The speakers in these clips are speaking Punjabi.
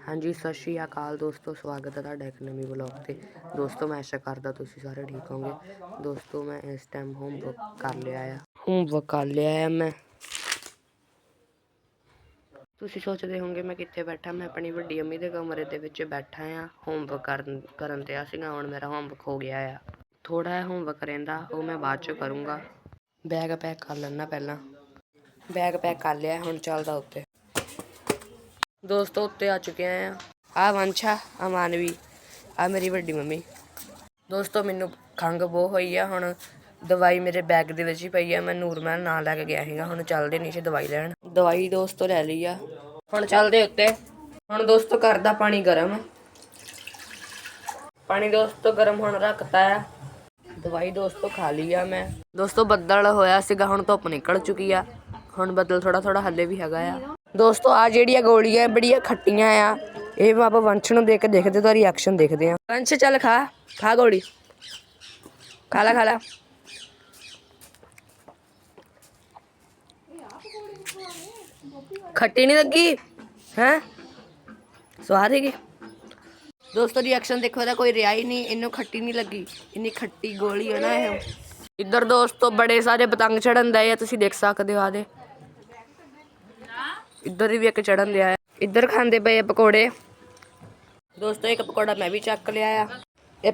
ਹਾਂਜੀ, ਸਤਿ ਸ਼੍ਰੀ ਅਕਾਲ ਦੋਸਤੋ, ਸਵਾਗਤ ਹੈ ਤੁਹਾਡਾ ਇੱਕ ਨਵੀਂ ਵਲੌਗ ਤੇ। ਦੋਸਤੋ, ਮੈਂ ਆਸ਼ਾ ਕਰਦਾ ਤੁਸੀਂ ਸਾਰੇ ਠੀਕ ਹੋਵੋਗੇ। ਦੋਸਤੋ, ਮੈਂ ਇਸ ਟਾਈਮ ਹੋਮਵਰਕ ਕਰ ਲਿਆ ਆ। ਹੋਮਵਰਕ ਕਰ ਲਿਆ ਆ ਮੈਂ। ਤੁਸੀਂ ਸੋਚਦੇ ਹੋਵੋਗੇ ਮੈਂ ਕਿੱਥੇ ਬੈਠਾ? ਮੈਂ ਆਪਣੀ ਵੱਡੀ ਅੰਮੀ ਦੇ ਕਮਰੇ ਦੇ ਵਿੱਚ ਬੈਠਾ ਆ। ਹੋਮਵਰਕ ਕਰਨ ਕਰਨ ਤੇ ਆ ਸੀਗਾ, ਹੁਣ ਮੇਰਾ ਹੋਮਵਰਕ ਹੋ ਗਿਆ ਆ। ਥੋੜਾ ਜਿਹਾ ਹੋਮਵਰਕ ਰਹਿੰਦਾ, ਉਹ ਮੈਂ ਬਾਅਦ ਚ ਕਰੂੰਗਾ। ਬੈਗ ਪੈਕ ਕਰ ਲੈਣਾ ਪਹਿਲਾਂ। ਬੈਗ ਪੈਕ ਕਰ ਲਿਆ, ਹੁਣ ਚੱਲਦਾ ਉੱਤੇ। ਦੋਸਤੋ, ਉੱਤੇ ਆ ਚੁੱਕੇ ਆ। ਆ ਵੰਸ਼ਾ ਆ ਮਾਨਵੀ ਆ ਮੇਰੀ ਵੱਡੀ ਮੰਮੀ। ਦੋਸਤੋ, ਮੈਨੂੰ ਖੰਘ ਬਹੁਤ ਹੋਈ ਆ। ਹੁਣ ਦਵਾਈ ਮੇਰੇ ਬੈਗ ਦੇ ਵਿੱਚ ਹੀ ਪਈ ਆ। ਮੈਂ ਨੂਰਮਹਿਲ ਨਾਲ ਲੈ ਕੇ ਗਿਆ ਸੀਗਾ। ਹੁਣ ਚੱਲਦੇ ਨੀਚੇ ਦਵਾਈ ਲੈਣ। ਦਵਾਈ ਦੋਸਤੋ ਲੈ ਲਈ ਆ। ਹੁਣ ਚੱਲਦੇ ਉੱਤੇ। ਹੁਣ ਦੋਸਤੋ ਕਰਦਾ ਪਾਣੀ ਗਰਮ। ਪਾਣੀ ਦੋਸਤੋ ਗਰਮ ਹੁਣ ਰੱਖਤਾ ਆ। ਦਵਾਈ ਦੋਸਤੋ ਖਾ ਲਈ ਆ ਮੈਂ। ਦੋਸਤੋ ਬੱਦਲ ਹੋਇਆ ਸੀਗਾ, ਹੁਣ ਧੁੱਪ ਨਿਕਲ ਚੁੱਕੀ ਆ। ਹੁਣ ਬੱਦਲ ਥੋੜਾ ਥੋੜਾ ਹੱਲੇ ਵੀ ਹੈਗਾ ਆ। ਦੋਸਤੋ ਆ ਜਿਹੜੀਆਂ ਗੋਲੀਆਂ, ਬੜੀਆਂ ਖੱਟੀਆਂ ਆ, ਇਹ ਆਪਾਂ ਵੰਸ਼ ਨੂੰ ਦੇਖ ਕੇ ਦੇਖਦੇ ਤਾਂ ਰਿਐਕਸ਼ਨ ਦੇਖਦੇ ਆ। ਵੰਸ਼, ਚੱਲ ਖਾ ਖਾ ਗੋਲੀ। ਖਾ ਲੈ ਖਾ ਲੈ। ਖੱਟੀ ਨਹੀਂ ਲੱਗੀ? ਹੈ? ਸਵਾਦ ਹੈਗੀ ਦੋਸਤੋ ਰਿਐਕਸ਼ਨ ਦੇਖੋ, ਇਹਦਾ ਕੋਈ ਰਿਹਾ ਹੀ ਨਹੀਂ, ਇਹਨੂੰ ਖੱਟੀ ਨਹੀਂ ਲੱਗੀ, ਇੰਨੀ ਖੱਟੀ ਗੋਲੀ ਹੈ ਨਾ ਇਹ। ਇੱਧਰ ਦੋਸਤੋ, ਬੜੇ ਸਾਰੇ ਪਤੰਗ ਚੜਨ ਦਏ ਆ ਤੁਸੀਂ ਦੇਖ ਸਕਦੇ ਹੋ ਆਦੇ ਇੱਧਰ ਵੀ ਇੱਕ ਚੜਨ ਦਿਆ ਹੈ ਇੱਧਰ ਖਾਂਦੇ ਪਏ ਆ ਪਕੌੜੇ। ਦੋਸਤੋ, ਇੱਕ ਪਕੌੜਾ ਮੈਂ ਵੀ ਚੱਕ ਲਿਆ ਆ। ਇਹ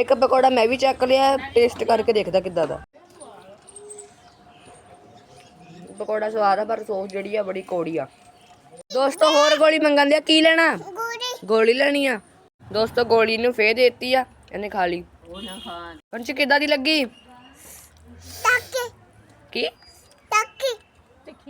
ਇੱਕ ਪਕੌੜਾ ਮੈਂ ਵੀ ਚੱਕ ਲਿਆ ਟੇਸਟ ਕਰਕੇ ਦੇਖਦਾ ਕਿੱਦਾਂ ਦਾ। ਪਕੌੜਾ ਸਵਾਦ ਆ, ਪਰ ਸੌਸ ਜਿਹੜੀ ਆ, ਬੜੀ ਕੌੜੀ ਆ। ਦੋਸਤੋ, ਹੋਰ ਗੋਲੀ ਮੰਗਣ ਦੇ ਕੀ ਲੈਣਾ? ਗੋਲੀ ਲੈਣੀ ਆ। ਦੋਸਤੋ ਗੋਲੀ ਨੂੰ ਫੇਰ ਦੇਤੀ ਆ। ਇਹਨੇ ਖਾ ਲਈ। ਪੰਚ ਕਿੱਦਾਂ ਦੀ ਲੱਗੀ? ਕੀ?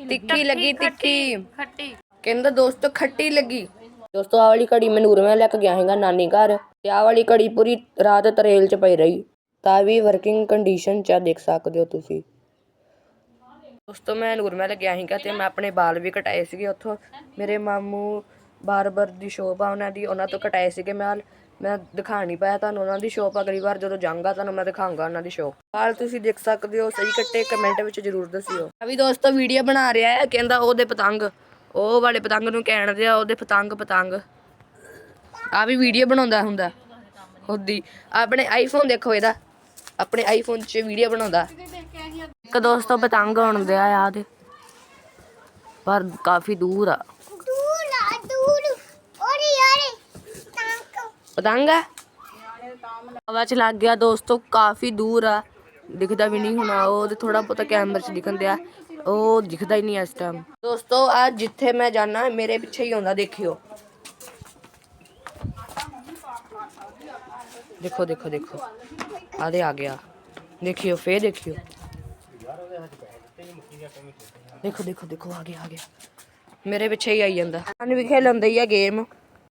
ਤਿੱਖੀ ਲੱਗੀ। ਤਿੱਖੀ ਖੱਟੀ ਕਹਿੰਦਾ ਦੋਸਤੋ ਖੱਟੀ ਲੱਗੀ। ਦੋਸਤੋ ਆਹ ਵਾਲੀ ਘੜੀ ਮੈਂ ਨੂਰਮਹਿਲ ਲੈ ਕੇ ਗਿਆ ਹੈਗਾ ਨਾਨੀ ਘਰ। ਤੇ ਆਹ ਵਾਲੀ ਘੜੀ ਪੂਰੀ ਰਾਤ ਤਰੇਲ ਚ ਪਈ ਰਹੀ। ਤਾਂ ਵੀ ਵਰਕਿੰਗ ਕੰਡੀਸ਼ਨ ਚ ਆ, ਦੇਖ ਸਕਦੇ ਹੋ ਤੁਸੀਂ। ਦੋਸਤੋ ਮੈਂ ਨੂਰਮਹਿਲ ਗਿਆ ਸੀਗਾ ਤੇ ਮੈਂ ਆਪਣੇ ਵਾਲ ਵੀ ਕਟਾਏ ਸੀਗੇ ਉੱਥੋਂ। ਮੇਰੇ ਮਾਮੂ ਬਾਰਬਰ ਦੀ ਸ਼ੋਪ ਆ ਉਹਨਾਂ ਦੀ, ਉਹਨਾਂ ਤੋਂ ਕਟਾਏ ਸੀਗੇ ਮੈਂ ਮੈਂ ਦਿਖਾ ਨਹੀਂ ਪਾਇਆ ਤੁਹਾਨੂੰ ਉਹਨਾਂ ਦੀ ਸ਼ੋਪ ਅਗਲੀ ਵਾਰ ਜਦੋਂ ਜਾਊਂਗਾ ਤੁਹਾਨੂੰ ਮੈਂ ਦਿਖਾਊਂਗਾ ਉਹਨਾਂ ਦੀ ਸ਼ੋਪ ਵਾਲ ਤੁਸੀਂ ਦੇਖ ਸਕਦੇ ਹੋ, ਸਹੀ ਕੱਟੇ ਕਮੈਂਟ ਵਿੱਚ ਜਰੂਰ ਦੱਸਿਓ। ਆ ਵੀ ਦੋਸਤੋ ਵੀਡੀਓ ਬਣਾ ਰਿਹਾ ਹੈ, ਕਹਿੰਦਾ ਉਹਦੇ ਪਤੰਗ, ਉਹ ਵਾਲੇ ਪਤੰਗ ਨੂੰ ਕਹਿਣ ਦਿਆ ਉਹਦੇ ਪਤੰਗ ਪਤੰਗ। ਆ ਵੀ ਵੀਡੀਓ ਬਣਾਉਂਦਾ ਹੁੰਦਾ ਉਹਦੀ ਆਪਣੇ ਆਈਫੋਨ ਦੇਖੋ ਇਹਦਾ, ਆਪਣੇ ਆਈਫੋਨ 'ਚ ਵੀਡੀਓ ਬਣਾਉਂਦਾ। ਇੱਕ ਦੋਸਤੋ ਪਤੰਗ ਆਉਣ ਦਿਆ ਆ ਦੇ ਪਰ ਕਾਫੀ ਦੂਰ ਆ। ਪਤੰਗ ਆ ਹਵਾ ਚ ਲੱਗ ਗਿਆ ਦੋਸਤੋ, ਕਾਫੀ ਦੂਰ ਆ। ਦਿਖਦਾ ਵੀ ਨਹੀਂ ਹੋਣਾ, ਉਹ ਤੇ ਥੋੜਾ ਬਹੁਤਾ ਕੈਮਰੇ ਚ ਦਿਖਣ ਦਿਆ। ਉਹ ਦਿਖਦਾ ਹੀ ਨਹੀਂ ਇਸ ਟਾਈਮ ਦੋਸਤੋ, ਆ ਜਿੱਥੇ ਮੈਂ ਜਾਣਾ, ਮੇਰੇ ਪਿੱਛੇ ਹੀ ਆਉਂਦਾ, ਦੇਖਿਓ। ਦੇਖੋ ਦੇਖੋ ਦੇਖੋ। ਆਦੇ ਆ ਗਿਆ। ਦੇਖਿਓ, ਫੇਰ ਦੇਖਿਓ। ਦੇਖੋ ਦੇਖੋ ਦੇਖੋ, ਆ ਗਿਆ ਆ ਗਿਆ। ਮੇਰੇ ਪਿੱਛੇ ਹੀ ਆਈ ਜਾਂਦਾ। ਹਨ ਵੀ ਖੇਲਣ ਹੀ ਆ ਗੇਮ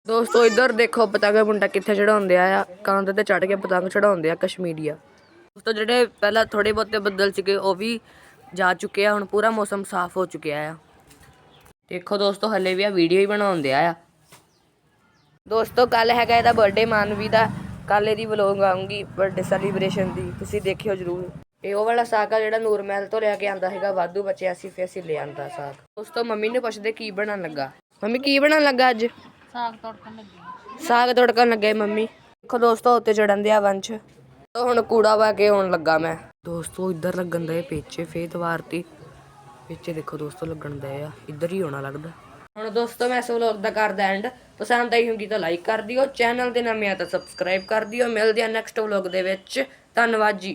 ਦੋਸਤੋ, ਇੱਧਰ ਦੇਖੋ ਪਤੰਗ ਮੁੰਡਾ ਕਿੱਥੇ ਚੜਾਉਂਦੇ ਆ। ਕੰਧ ਤੇ ਚੜ ਕੇ ਪਤੰਗ ਚੜਾਉਂਦੇ ਆ ਕਸ਼ਮੀਰੀਆ। ਦੋਸਤੋ, ਜਿਹੜੇ ਪਹਿਲਾਂ ਥੋੜੇ ਬਹੁਤੇ ਬੱਦਲ ਸੀਗੇ, ਉਹ ਵੀ ਜਾ ਚੁੱਕੇ ਆ। ਹੁਣ ਪੂਰਾ ਮੌਸਮ ਸਾਫ਼ ਹੋ ਚੁੱਕਿਆ ਆ। ਦੇਖੋ ਦੋਸਤੋ, ਹੱਲੇ ਵੀ ਆ ਵੀਡੀਓ ਹੀ ਬਣਾਉਂਦੇ ਆ। ਦੋਸਤੋ ਕੱਲ ਹੈਗਾ ਇਹਦਾ ਬਰਥਡੇ ਮਾਨਵੀ ਦਾ। ਕੱਲ ਇਹਦੀ ਵਲੋਗ ਆਉਂਗੀ ਬਰਥਡੇ ਸੈਲੀਬ੍ਰੇਸ਼ਨ ਦੀ। ਤੁਸੀਂ ਦੇਖਿਓ ਜਰੂਰ। ਇਹ ਉਹ ਵਾਲਾ ਸਾਗ ਆ ਜਿਹੜਾ ਨੂਰਮਹਿਲ ਤੋਂ ਲੈ ਕੇ ਆਂਦਾ ਹੈਗਾ, ਵਾਧੂ ਬਚਿਆ ਸੀ, ਫਿਰ ਅਸੀਂ ਲੈ ਆਂਦਾ ਸਾਗ। ਦੋਸਤੋ, ਮੰਮੀ ਨੂੰ ਪੁੱਛਦੇ ਕੀ ਬਣਨ ਲੱਗਾ? ਮੰਮੀ, ਕੀ ਬਣਾਉਣ ਲੱਗਾ ਅੱਜ? ਸਾਗ ਤੜਕਣ ਲੱਗੀ। ਸਾਗ ਤੜਕਣ ਲੱਗੇ ਮੰਮੀ। ਦੇਖੋ ਦੋਸਤੋ, ਉੱਤੇ ਚੜਨ ਦਿਆ ਵੰਸ਼। ਹੁਣ ਕੂੜਾ ਵਾ ਕੇ ਆਉਣ ਲੱਗਾ ਮੈਂ। ਦੋਸਤੋ, ਇੱਧਰ ਲੱਗਣ ਦਾ ਪੇਚੇ, ਫੇਰ ਦੀਵਾਰ ਤੇ। ਪੇਚੇ ਦੇਖੋ ਦੋਸਤੋ, ਲੱਗਣ ਦਾ ਆ। ਇੱਧਰ ਹੀ ਹੋਣਾ ਲੱਗਦਾ। ਹੁਣ ਦੋਸਤੋ, ਮੈਂ ਇਸ ਵਲੌਗ ਦਾ ਕਰਦਾ ਐਂਡ ਪਸੰਦ ਆਈ ਹੋਗੀ ਤਾਂ ਲਾਈਕ ਕਰ ਦਿਓ। ਚੈਨਲ ਦੇ ਨਵੇਂ ਆ ਤਾਂ ਸਬਸਕ੍ਰਾਈਬ ਕਰ ਦਿਓ। ਮਿਲਦੇ ਆ ਨੈਕਸਟ ਵਲੌਗ ਦੇ ਵਿੱਚ। ਧੰਨਵਾਦ ਜੀ।